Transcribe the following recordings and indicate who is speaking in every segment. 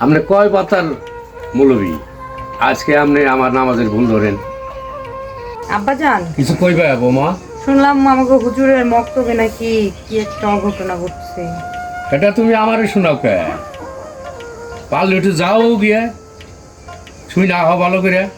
Speaker 1: আপনি কয় পাতার মৌলবী? আজকে আপনি আমার নামাজের ভুল ধরেন।
Speaker 2: আব্বা আব্বাজান।
Speaker 1: কিছু কইবা বৌমা
Speaker 2: শুনলাম আমাকে হুজুরের মক্তবে নাকি কি একটা অঘটনা ঘটছে।
Speaker 1: এটা তুমি আমারই শোনাও কে? পারলে একটু যাও গিয়ে। শুই না হওয়া ভালো করে।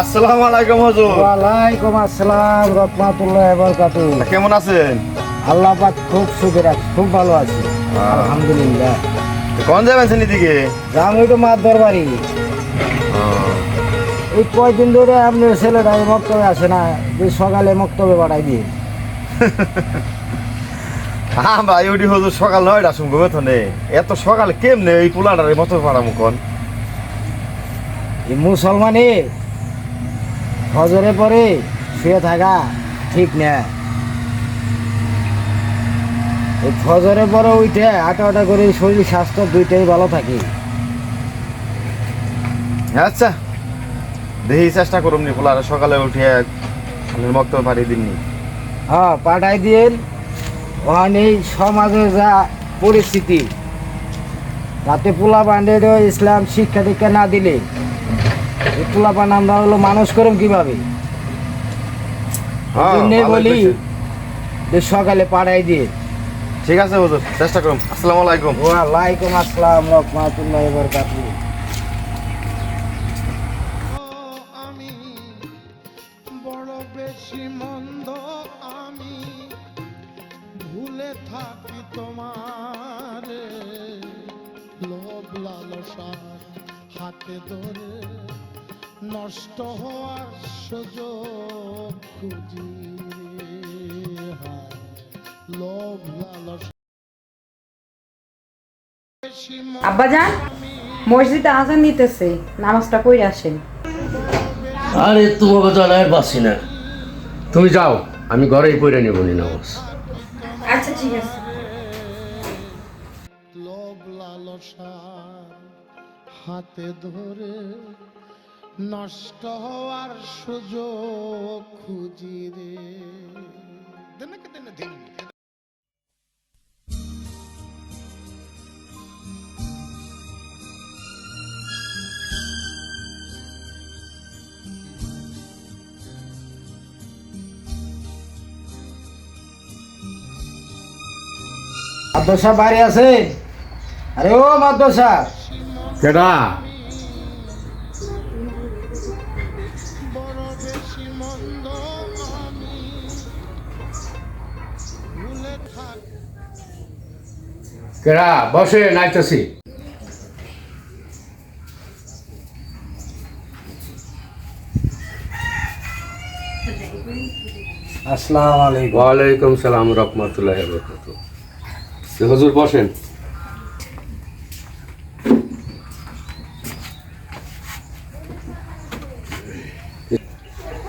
Speaker 3: আসসালামু আলাইকুম হুজুর।
Speaker 4: ওয়ালাইকুম আসসালাম রহমাতুল্লাহ বরকাতু
Speaker 3: কেমন আছেন?
Speaker 4: আল্লাহ পাক খুব সুখে খুব ভালো আছি। আলহামদুলিল্লাহ।
Speaker 3: কোন যাবেন দিকে
Speaker 4: যাম ওই তো মার দরবারি এই কয়দিন ধরে আপনার ছেলেটা এই মক্তবে আসে না যে সকালে মক্তবে পাঠাই দিয়ে।
Speaker 3: হ্যাঁ ভাই ওটি হুজুর সকাল নয়টা শুনব বেতনে এত সকালে কেমনে এই পোলাটার মতো পারামু কোন?
Speaker 4: এই মুসলমানে ফজরে পরে শুয়ে থাকা ঠিক না। এই ফজরে পরে উঠে আটা আটা করে শরীর স্বাস্থ্য দুইটাই ভালো থাকে।
Speaker 3: আচ্ছা দেখি চেষ্টা করুন নি সকালে উঠে আপনার পাঠিয়ে দিননি
Speaker 4: হ্যাঁ পাঠাই দিন ওখানে সমাজের যা পরিস্থিতি তাতে পোলা বান্ডের ইসলাম শিক্ষা দীক্ষা না দিলে এই পোলা পান আমরা হলো মানুষ করুন কীভাবে?
Speaker 3: হ্যাঁ,
Speaker 4: বলি যে সকালে পাঠাই দিয়ে।
Speaker 3: ঠিক আছে হুজুর চেষ্টা করুন আসসালামু আলাইকুম।
Speaker 4: ওয়ালাইকুম আসসালাম রহমাতুল্লাহ বরকাতুহ।
Speaker 5: আমি বেশি মন্দ আমি ভুলে থাকি তোমার লোভ লালসার হাতে ধরে নষ্ট হওয়ার সুযোগ খুঁজি। লোভ লালসা।
Speaker 2: আব্বাজান মসজিদে আজান দিতেছে নামাজটা কইরা আসেন।
Speaker 1: আরে তোমাকে আর পাচ্ছি না। তুমি যাও আমি ঘরেই পড়ে নেব নি নামাজ।
Speaker 2: আচ্ছা ঠিক আছে।
Speaker 5: লোভ লালসার হাতে ধরে নষ্ট হওয়ার সুযোগ খুঁজি রে। দিনকে দিনে দিন
Speaker 4: মাদ্রাসা বাইরে আছে? আরে ও মাদ্রাসা।
Speaker 1: কেডা?
Speaker 5: বড় বেশি মন্দ আমি ভুলে থাক
Speaker 1: কেডা? বসে নাইতেছি।
Speaker 4: আসসালামু আলাইকুম।
Speaker 1: ওয়ালাইকুম সালাম রহমতুল্লাহ বরকাত হুজুর বসেন।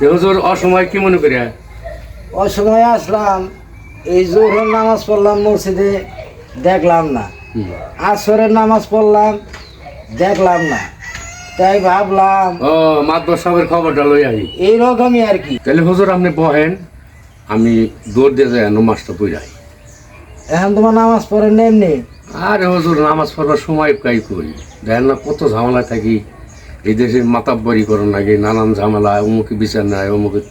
Speaker 1: হুজুর অসময় কি মনে করিয়া?
Speaker 4: অসময়ে আসলাম এই জোহরের নামাজ পড়লাম মসজিদে দেখলাম না। আসরের নামাজ পড়লাম দেখলাম না। তাই ভাবলাম
Speaker 1: ও মাতবর সাহেবের খবরটা লই আই।
Speaker 4: এইরকমই আর কি।
Speaker 1: তাহলে হুজুর আপনি বহেন আমি দৌড় দিয়ে যাই নমাজটা পড়াই
Speaker 4: এখন তোমার নামাজ পড়েন এমনি?
Speaker 1: আরে হুজুর নামাজ পড়বার সময় কাই করি? দেখেন না কত ঝামেলা থাকি। এই দেশে মাতাব্বরি করুন লাগে নানান ঝামেলা অমুকে বিচার নেয় অমুকে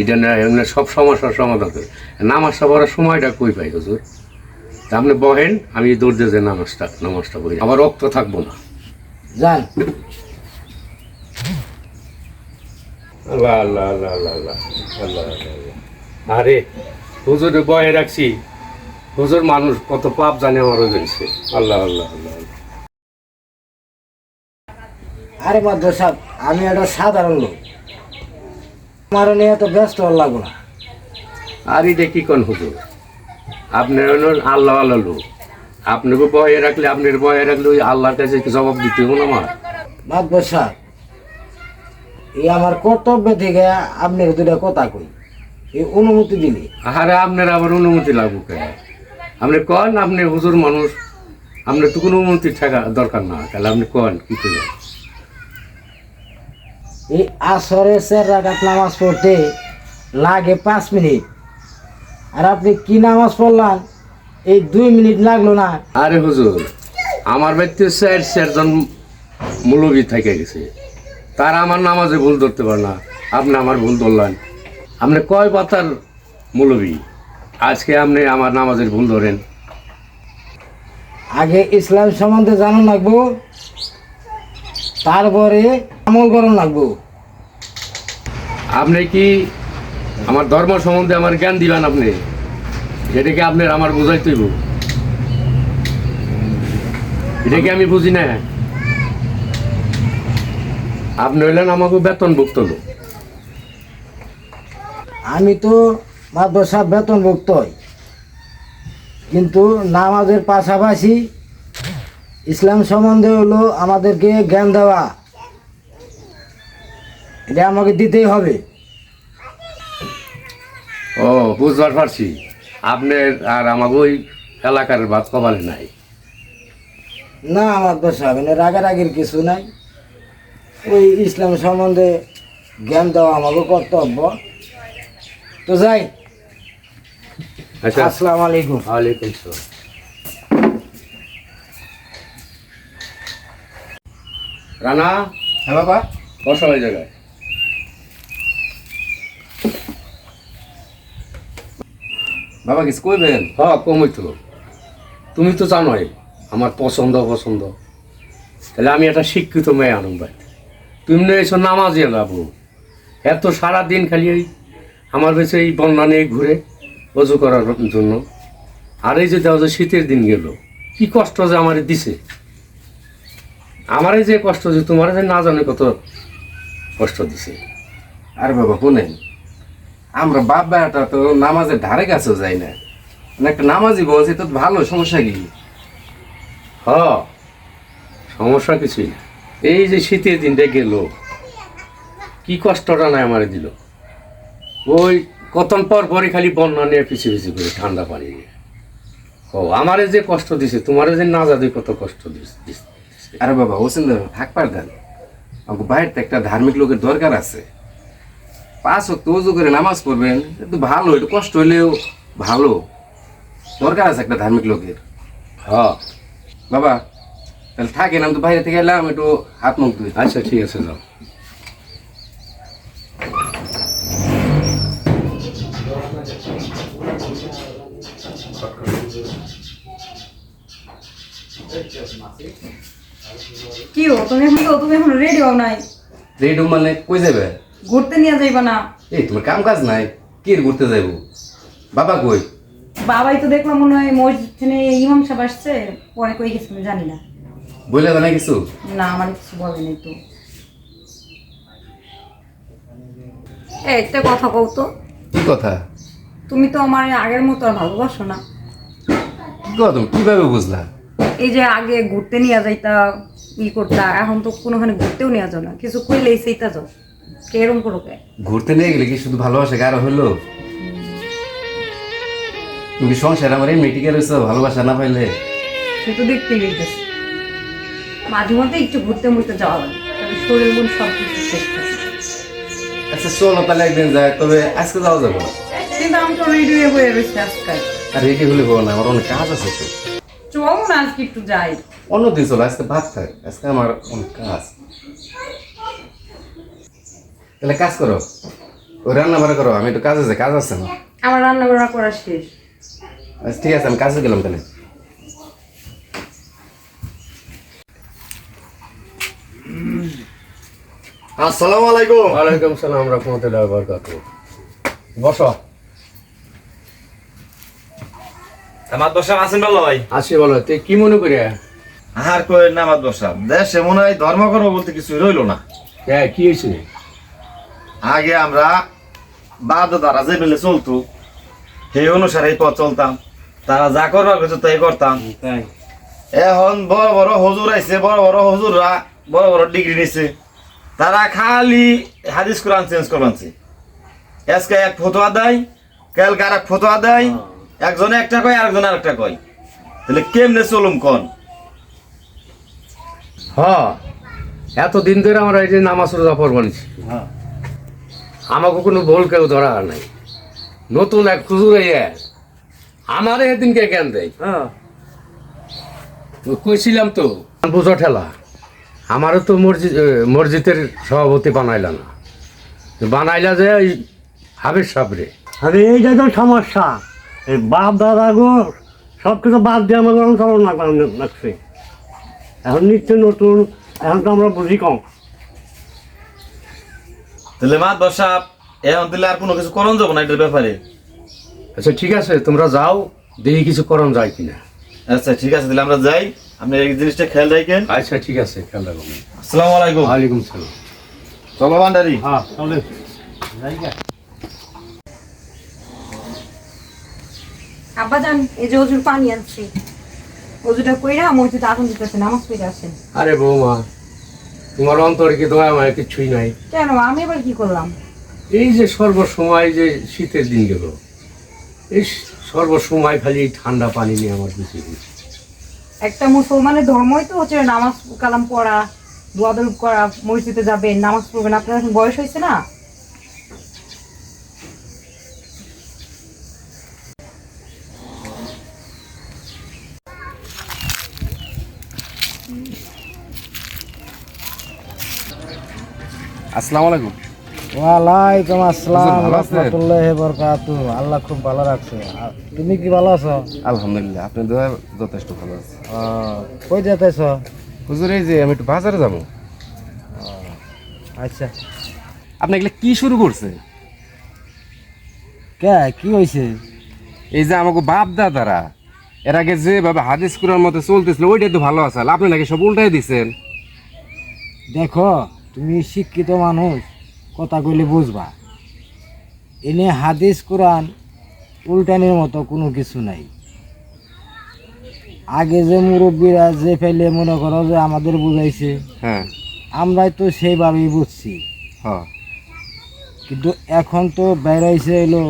Speaker 1: এটা নেয় এমনি সব সমস্যার সমাধান করে। নামাজটা পড়ার সময়টা কই পাই হুজুর? তা আপনি বহেন আমি দৌড় দিয়ে যাই নামাজটা নামাজটা পড়ি। আবার রক্ত থাকব না।
Speaker 4: যান।
Speaker 1: আল্লাহ আল্লাহ আল্লাহ আল্লাহ আল্লাহ আল্লাহ আরে হুজুরে বয়ে রাখছি। হুজুর মানুষ কত পাপ জানে আমার হয়েছে আল্লাহ আল্লাহ আল্লাহ।
Speaker 4: আরে মাদ্র সাহেব আমি একটা সাধারণ লোক। আমার নিয়ে এত ব্যস্ত লাগবো না।
Speaker 1: আর এটা কি কোন হুজুর? আপনি হলেন আল্লাহ আল্লাহ লোক। আপনাকে বয়ে রাখলে আপনার বয়ে রাখলে ওই আল্লাহর কাছে জবাব দিতে হবে না আমার?
Speaker 4: মাদ্র সাহেব এই আমার কর্তব্য থেকে আপনার দুটা কথা কই। এই অনুমতি দিলে।
Speaker 1: আরে আপনার আবার অনুমতি লাগবো কে আপনি কন? আপনি হুজুর মানুষ। আপনার তো কোনো অনুমতি থাকা দরকার না। তাহলে আপনি কন? কি করবেন
Speaker 4: এই আসরে চার রাখাত নামাজ পড়তে লাগে পাঁচ মিনিট। আর আপনি কি নামাজ পড়লেন এই দুই মিনিট লাগল না।
Speaker 1: আরে হুজুর আমার বাড়িতে স্যার চারজন মৌলবী থেকে গেছে। তারা আমার নামাজে ভুল ধরতে পারে না। আপনি আমার ভুল ধরলেন। আপনি কয় পাতার মৌলবী? আজকে আপনি আমার নামাজের ভুল ধরেন।
Speaker 4: আগে ইসলাম সম্বন্ধে জানান লাগবো তারপরে আমল করণ লাগবো।
Speaker 1: আপনি কি আমার ধর্ম সম্বন্ধে আমার জ্ঞান দিবেন আপনি? এটা কি আপনার আমার বোঝাইতে হইব। এটা কি আমি বুঝি না? আপনি হইলেন আমাকে বেতনভুক্ত লোক।
Speaker 4: আমি তো মাদ্রাসা বেতনভুক্তই কিন্তু নামাজের পাশাপাশি ইসলাম সম্বন্ধে হলো আমাদেরকে জ্ঞান দেওয়া। এটা আমাকে দিতেই হবে।
Speaker 1: ও বুঝবার পারছি। আপনার আর আমাকে ওই এলাকার বাদ কপালে নাই।
Speaker 4: না মাদ্রাসা মানে রাগারাগির কিছু নাই। ওই ইসলাম সম্বন্ধে জ্ঞান দেওয়া আমাকে কর্তব্য। তো যাই।
Speaker 1: আচ্ছা।
Speaker 4: আসসালামু আলাইকুম।
Speaker 1: ওয়ালাইকুম সালাম রানা?
Speaker 3: হ্যাঁ বাবা।
Speaker 1: বসা ওই জায়গায়।
Speaker 3: বাবা কিছু কইবেন
Speaker 1: হ্যাঁ কমই তো তুমি তো জানোই আমার পছন্দ পছন্দ তাহলে আমি একটা শিক্ষিত মেয়ে আনন্দ ভাই। তুমি না এসো নামাজে যাব এত সারা দিন খালি এই আমার কাছে এই বন্যা নিয়ে ঘুরে অজু করার জন্য। আর এই যে দেওয়া যে শীতের দিন গেল কি কষ্ট যে আমার দিছে। আমারে যে কষ্ট যে তোমার যে না জানে কত কষ্ট দিছে।
Speaker 6: আরে বাবা শুনেন আমরা বাপ বেটা তো নামাজের ধারে কাছেও যাই না। মানে একটা নামাজি বলছে তো ভালো সমস্যা কি?
Speaker 1: হ। সমস্যা কিছুই না। এই যে শীতের দিনটা গেল কি কষ্টটা নাই আমার দিল। ওই কতন পর পরে খালি বন্যা নিয়ে পিছিয়ে পিছিয়ে করে ঠান্ডা পানি নিয়ে। ও আমারে যে কষ্ট দিছে তোমারে যে না যাবে কত কষ্ট দিছে।
Speaker 6: আরে বাবা ওসেন থাক পারতেন আমাকে বাইরে একটা ধার্মিক লোকের দরকার আছে। পাঁচ ওয়াক্ত উজু করে নামাজ পড়বেন একটু ভালো একটু কষ্ট হলেও ভালো। দরকার আছে একটা ধার্মিক লোকের।
Speaker 1: হ্যাঁ।
Speaker 6: বাবা তাহলে থাকেন আমি তো বাইরে থেকে এলাম একটু হাত মুখ ধুই।
Speaker 1: আচ্ছা ঠিক আছে যাও।
Speaker 2: কি হো তুমি এখন তো তুমি এখন রেডি হও নাই।
Speaker 6: রেডি মানে কই যাবে?
Speaker 2: ঘুরতে নিয়ে যাইবা না।
Speaker 6: এই তোমার কাম কাজ নাই। কি ঘুরতে যাইব? বাবা কই?
Speaker 2: বাবাই তো দেখলাম মনে হয় মসজিদে ইমাম সাহেব আসছে। পরে কই গেছে আমি জানি না।
Speaker 6: বলে না কিছু?
Speaker 2: না আমার কিছু বলেনি তো। এই একটা কথা কও তো।
Speaker 6: কি কথা?
Speaker 2: তুমি তো আমার আগের মতো আর ভালোবাসো না।
Speaker 6: কি কথা তুমি? কীভাবে বুঝলা?
Speaker 2: এই যে আগে ঘুরতে নিয়ে যাইতা ই করতা এখন তো কোনোখানে ঘুরতেও নিয়ে যাও না। কিছু কইলেই সেইটা যাও। করো কে
Speaker 6: ঘুরতে নিয়ে গেলে কি শুধু ভালোবাসা কারও হলো তুমি সংসার আমার এই মেটিকে রয়েছে ভালোবাসা না পাইলে?
Speaker 2: সে তো দেখতেই গেছে মাঝে মধ্যে একটু ঘুরতে মুড়তে যাওয়া লাগে তবে শরীর মন সব কিছু শেষ
Speaker 6: আচ্ছা চলো তাহলে একদিন যায় তবে আজকে যাওয়া যাবে না?
Speaker 2: কিন্তু আমি তো রেডি হয়ে বয়ে রয়েছি আজকাল।
Speaker 6: আর রেডি হলে বলো না আমার অনেক কাজ আছে তো।
Speaker 2: চল না আজকে একটু যাই।
Speaker 6: অন্যদিন চলো আজকে ভাত থাক আজকে আমার অনেক কাজ। তাহলে কাজ করো। ওই রান্না বাড়া করো আমি একটু কাজ আছে কাজ আছে না?
Speaker 2: আমার রান্না বান্না করা শেষ।
Speaker 6: আচ্ছা ঠিক আছে আমি কাজে গেলাম তাহলে।
Speaker 3: আসসালামু আলাইকুম।
Speaker 1: ওয়ালাইকুম সালাম রহমতুল্লাহ বরকাত বসো।
Speaker 3: আমার দশা আছেন ভালো ভাই?
Speaker 1: আসে বলো তুই কি মনে করিয়া
Speaker 3: আর কই না আমার দশা দেশে মনে হয় ধর্ম করব বলতে কিছু রইল না।
Speaker 1: হ্যাঁ কি হয়েছে?
Speaker 3: আগে আমরা বাদ দ্বারা যে বেলে চলতো সেই অনুসারে এই পথ চলতাম। তারা যা করবার কিছু তাই করতাম।
Speaker 1: তাই।
Speaker 3: এখন বড় বড় হজুর আইছে বড় বড় হজুররা বড় বড় ডিগ্রি নিছে। তারা খালি হাদিস কোরআন চেঞ্জ করবানছে। আজকে এক ফতোয়া দেয় কালকে আর এক ফতোয়া দেয়। একজনে একটা কয় আরেকজনে আরেকটা কয়। তাহলে কেমনে চলুম কোন?
Speaker 1: হ এতদিন ধরে আমরা এই যে নামাজ রোজা পড়বানিছি আমাকে কোনো ভুল কেউ ধরা হয় নাই। নতুন এক খুজুর আমার এদিনকে জ্ঞান দেয়। তো কইছিলাম তো বুঝো ঠেলা আমারও তো মসজিদ মসজিদের সভাপতি বানাইলা না। বানাইলা যে ওই হাবির সাবরে
Speaker 7: আরে এইটাই তো সমস্যা এই বাপ দাদা গো সব কিছু বাদ দিয়ে আমার অনুসরণ না লাগছে এখন নিত্য নতুন এখন তো আমরা বুঝি কম।
Speaker 3: তাহলে মা দশা এখন দিলে আর কোনো কিছু করণ যাব না এটার ব্যাপারে?
Speaker 1: আচ্ছা ঠিক আছে তোমরা যাও দেখি কিছু করণ যায় কিনা।
Speaker 3: আচ্ছা ঠিক আছে তাহলে আমরা যাই আপনি এই জিনিসটা খেয়াল রাখেন।
Speaker 1: আচ্ছা ঠিক আছে খেয়াল রাখো।
Speaker 3: আসসালামু আলাইকুম।
Speaker 1: ওয়ালাইকুম সালাম।
Speaker 3: চলো ভান্ডারি।
Speaker 7: হ্যাঁ তাহলে
Speaker 2: আব্বা যান এই যে অজুর পানি আনছি। অজুটা কইরা মসজিদে আগুন দিতেছে নামাজ পড়ে আসেন।
Speaker 1: আরে বৌমা তোমার অন্তরে কি তোমার আমার কিছুই নাই?
Speaker 2: কেন? আমি এবার কি করলাম?
Speaker 1: এই যে সর্বসময় যে শীতের দিন গেল এই সর্বসময় খালি এই ঠান্ডা পানি নিয়ে আমার কিছু
Speaker 2: একটা মুসলমানের ধর্মই তো হচ্ছে নামাজ কালাম পড়া দোয়াদ করা মসজিদে যাবেন নামাজ পড়বেন। আপনার এখন বয়স হয়েছে না?
Speaker 6: আসসালামু আলাইকুম।
Speaker 4: ওয়ালাইকুম আসসালাম? রহমতুল্লাহ বরকাতু আল্লাহ খুব ভালো রাখছে। তুমি কি ভালো আছো?
Speaker 6: আলহামদুলিল্লাহ আপনার দোয়া যথেষ্ট ভালো আছে।
Speaker 4: কই যেতেছ
Speaker 6: হুজুর এই যে আমি একটু বাজারে যাব।
Speaker 4: আচ্ছা।
Speaker 6: আপনি এগুলো কি শুরু করছে?
Speaker 4: কে কি হয়েছে
Speaker 6: এই যে আমাকে বাপ দাদারা এর আগে যেভাবে হাদিস কুরার মতো চলতেছিল ওইটাই তো ভালো আছে। আপনি নাকি সব উল্টাই দিছেন?
Speaker 4: দেখো তুমি শিক্ষিত মানুষ কথা কইলে বুঝবা। এনে হাদিস কোরআন উল্টানের মতো কোনো কিছু নাই। আগে যে মুরব্বীরা যে ফেলে মনে করো যে আমাদের বুঝাইছে
Speaker 6: হ্যাঁ।
Speaker 4: আমরাই তো সেইভাবেই বুঝছি।
Speaker 6: হ্যাঁ।
Speaker 4: কিন্তু এখন তো বেড়াইছে এলো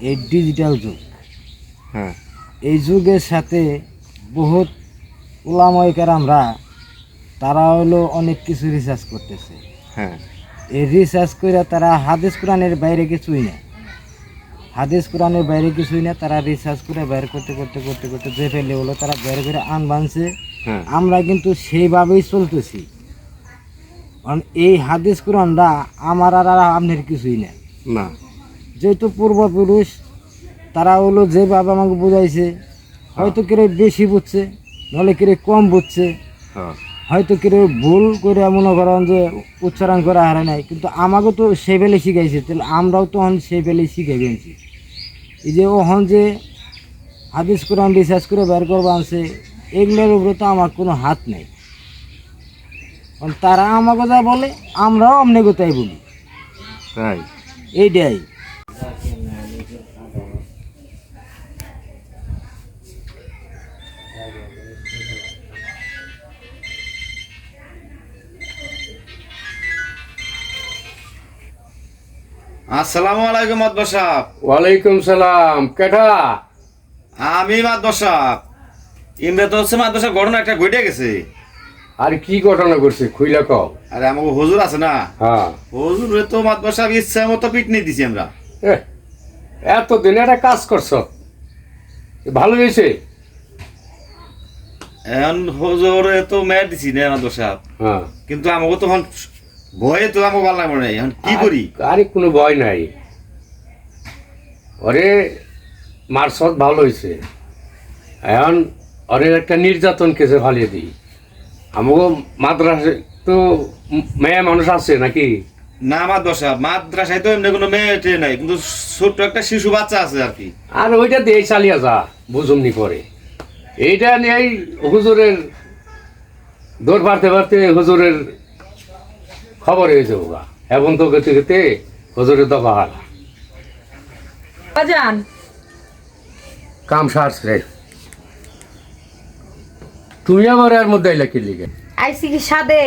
Speaker 4: এই ডিজিটাল যুগ।
Speaker 6: হ্যাঁ।
Speaker 4: এই যুগের সাথে বহুত ওলাময়কার আমরা তারা হলো অনেক কিছু রিসার্চ করতেছে।
Speaker 6: হ্যাঁ।
Speaker 4: এই রিসার্চ করে তারা হাদিস কোরআনের বাইরে কিছুই না। হাদিস কোরআনের বাইরে কিছুই না তারা রিসার্চ করে বের করতে করতে করতে করতে যে ফেলে হলো তারা বের করে আন বানছে
Speaker 6: হ্যাঁ।
Speaker 4: আমরা কিন্তু সেইভাবেই চলতেছি। কারণ এই হাদিস কোরআনরা আমার আর আর আপনার কিছুই না।
Speaker 6: না।
Speaker 4: যেহেতু পূর্বপুরুষ তারা হলো যেভাবে আমাকে বুঝাইছে হয়তো কেউ বেশি বুঝছে নাহলে কেউ কম বুঝছে।
Speaker 6: হ্যাঁ।
Speaker 4: হয়তো কেউ ভুল করে মনে করেন যে উচ্চারণ করা হারে নাই কিন্তু আমাকে তো সেই বেলে শিখাইছে তাহলে আমরাও তো হন সেই বেলে শিখাইবেছি এই যে ওহন যে হাদিস কোরআন রিসার্চ করে বের করব আনছে এগুলোর উপরে তো আমার কোনো হাত নেই। তারা আমাকে যা বলে আমরাও আমনে তাই বলি।
Speaker 6: তাই?
Speaker 4: এইটাই।
Speaker 3: আসসালামু আলাইকুম মাদবা সাহেব
Speaker 1: ওয়ালাইকুম সালাম কেটা
Speaker 3: আমি মাদবা সাহেব ইমরে তো হচ্ছে মাদবা সাহেব ঘটনা একটা ঘটে গেছে।
Speaker 1: আর কি ঘটনা করছে খুইলা কও?
Speaker 3: আরে আমাকে হুজুর আছে না?
Speaker 1: হ্যাঁ।
Speaker 3: হুজুর তো মাদবা সাহেব ইচ্ছা মতো পিটনি দিছি আমরা।
Speaker 1: এ, এতদিন একটা কাজ করছ। ভালো হয়েছে?
Speaker 3: এখন হুজুর তো মেয়ের দিছি না মাদবা সাহেব
Speaker 1: হ্যাঁ।
Speaker 3: কিন্তু আমাকে তখন ভয়ে তো আমাকে ভালো লাগবে না এখন কি করি?
Speaker 1: আর- কোনো ভয় নাই। ওরে মার্সত ভালো হয়েছে এখন ওরে একটা নির্যাতন কেসে ফালিয়ে দিই। আমাকে মাদ্রাসে তো মেয়ে মানুষ আছে নাকি?
Speaker 3: না মাদ্রাসা। মাদ্রাসায় তো এমনি কোনো মেয়ে টেয়ে নাই কিন্তু ছোট্ট একটা শিশু বাচ্চা আছে আর কি।
Speaker 1: আর ওইটা দিয়ে চালিয়ে যা বুঝুমনি পরে। এইটা নিয়েই হুজুরের দৌড় পারতে পারতে হুজুরের খবর হয়ে যাব গা এখন তো গেতে গেতে হারা
Speaker 2: বাজান।
Speaker 1: কাম সারছ রে। তুমি আমার এর মধ্যে এলাকি লিগে?
Speaker 2: আইসি কি সাদে।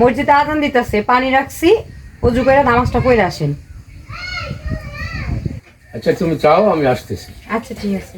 Speaker 2: মসজিদে আজান দিতেছে পানি রাখছি অজু করে নামাজটা পড়ে আসেন।
Speaker 1: আচ্ছা তুমি চাও আমি আসতেছি।
Speaker 2: আচ্ছা ঠিক আছে।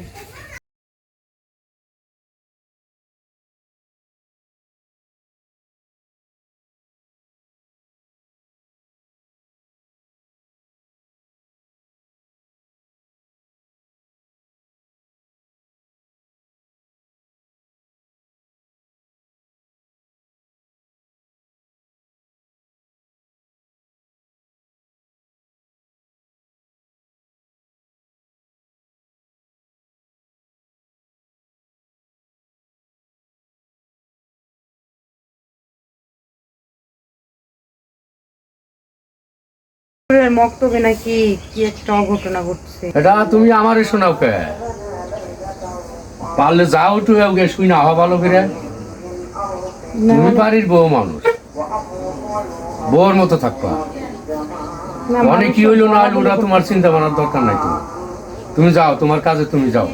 Speaker 2: মক্তবে নাকি কি একটা অঘটনা ঘটছে?
Speaker 1: এটা তুমি আমারে শোনাও কে? পারলে যাও একটু ওকে শুই না হওয়া ভালো করে। তুমি পারির বউ মানুষ। বউর মতো থাকবা।
Speaker 2: না,
Speaker 1: অনেক কি হইল না হইল ওটা তোমার চিন্তা ভাবনার দরকার নাই তুমি তুমি যাও তোমার কাজে তুমি যাও।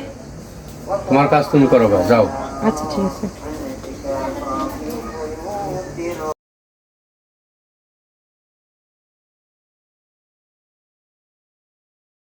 Speaker 1: তোমার কাজ তুমি করো যাও।
Speaker 2: আচ্ছা ঠিক আছে।